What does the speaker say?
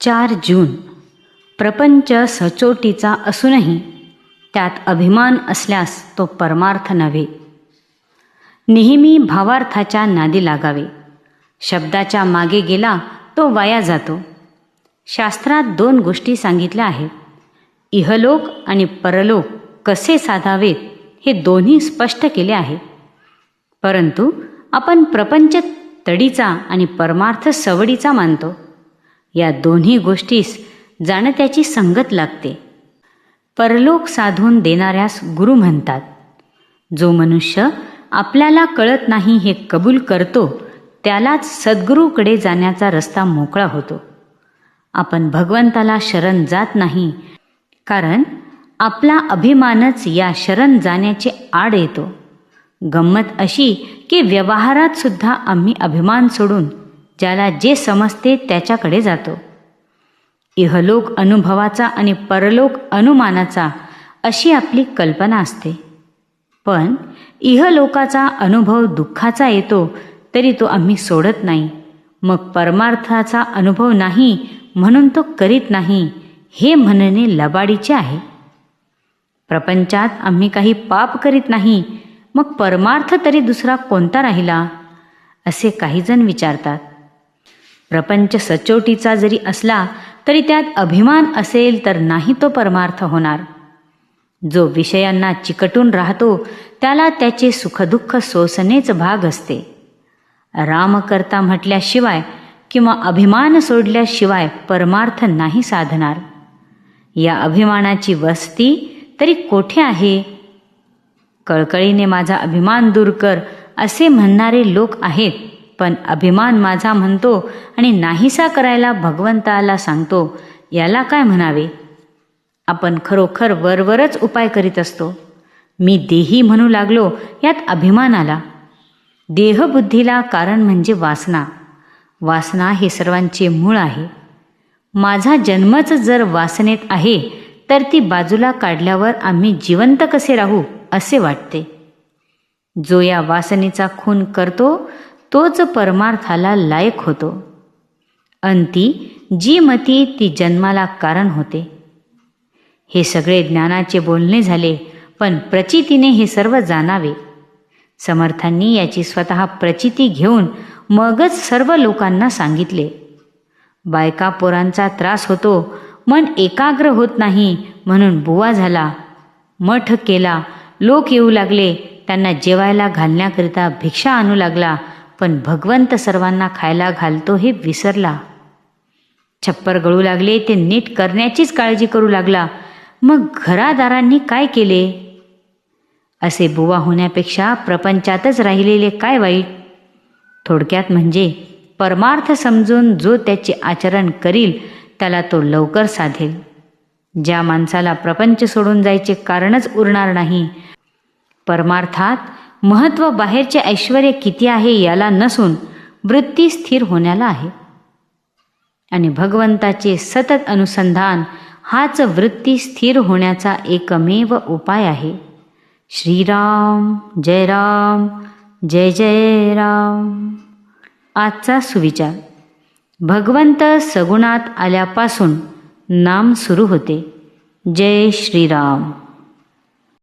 चार जून. प्रपंच सचोटीचा असूनही त्यात अभिमान असल्यास तो परमार्थ नव्हे. नेहमी भावार्थाच्या नादी लागावे. शब्दाच्या मागे गेला तो वाया जातो. शास्त्रात दोन गोष्टी सांगितल्या आहेत. इहलोक आणि परलोक कसे साधावेत हे दोन्ही स्पष्ट केले आहे. परंतु आपण प्रपंच तडीचा आणि परमार्थ सवडीचा मानतो. या दोन्ही गोष्टीस जाणत्याची संगत लागते. परलोक साधून देणाऱ्यास गुरु म्हणतात. जो मनुष्य आपल्याला कळत नाही हे कबूल करतो त्यालाच सद्गुरूकडे जाण्याचा रस्ता मोकळा होतो. आपण भगवंताला शरण जात नाही कारण आपला अभिमानच या शरण जाण्याचे आड येतो. गंमत अशी की व्यवहारात सुद्धा आम्ही अभिमान सोडून ज्याला जे समजते त्याच्याकडे जातो. इहलोक अनुभवाचा आणि परलोक अनुमानाचा अशी आपली कल्पना असते. पण इहलोकाचा अनुभव दुःखाचा येतो तरी तो आम्ही सोडत नाही. मग परमार्थाचा अनुभव नाही म्हणून तो करीत नाही हे म्हणणे लबाडीचे आहे. प्रपंचात आम्ही काही पाप करीत नाही मग परमार्थ तरी दुसरा कोणता राहिला? असे काहीजण विचारतात. प्रपंच सचोटीचा जरी असला तरी त्यात अभिमान असेल तर नाही तो परमार्थ होणार. जो विषयांना चिकटून राहतो त्याला त्याचे सुखदुःख सोसणेच भाग असते. रामकर्ता म्हटल्याशिवाय किंवा अभिमान सोडल्याशिवाय परमार्थ नाही साधणार. या अभिमानाची वस्ती तरी कोठे आहे? कळकळीने माझा अभिमान दूर कर असे म्हणणारे लोक आहेत. पण अभिमान माझा म्हणतो आणि नाहीसा करायला भगवंताला सांगतो याला काय म्हणावे? आपण खरोखर वरवरच उपाय करीत असतो. मी देही म्हणू लागलो यात अभिमान आला. देहबुद्धीला कारण म्हणजे वासना. वासना हे सर्वांचे मूळ आहे. माझा जन्मच जर वासनेत आहे तर ती बाजूला काढल्यावर आम्ही जिवंत कसे राहू असे वाटते. जो या वासनेचा खून करतो तोच परमार्थाला लायक होतो. अंती जी मती ती जन्माला कारण होते. हे सगळे ज्ञानाचे बोलणे झाले पण प्रचितीने हे सर्व जाणावे. समर्थांनी याची स्वतः प्रचिती घेऊन मगच सर्व लोकांना सांगितले. बायका पोरांचा त्रास होतो मन एकाग्र होत नाही म्हणून बुवा झाला मठ केला लोक येऊ लागले त्यांना जेवायला घालण्याकरिता भिक्षा आणू लागला पण भगवंत सर्वांना खायला घालतो हे विसरला. छप्पर गळू लागले ते नीट करण्याचीच काळजी करू लागला. मग घरादारांनी काय केले? असे बुवा होण्यापेक्षा प्रपंचातच राहिलेले काय वाईट? थोडक्यात म्हणजे परमार्थ समजून जो त्याचे आचरण करील त्याला तो लवकर साधेल. ज्या माणसाला प्रपंच सोडून जायचे कारणच उरणार नाही. परमार्थात महत्त्व बाहेरचे ऐश्वर किती आहे याला नसून वृत्ती स्थिर होण्याला आहे. आणि भगवंताचे सतत अनुसंधान हाच वृत्ती स्थिर होण्याचा एकमेव उपाय आहे. श्रीराम जय राम जय जय राम. आजचा सुविचार. भगवंत सगुणात आल्यापासून नाम सुरू होते. जय श्रीराम.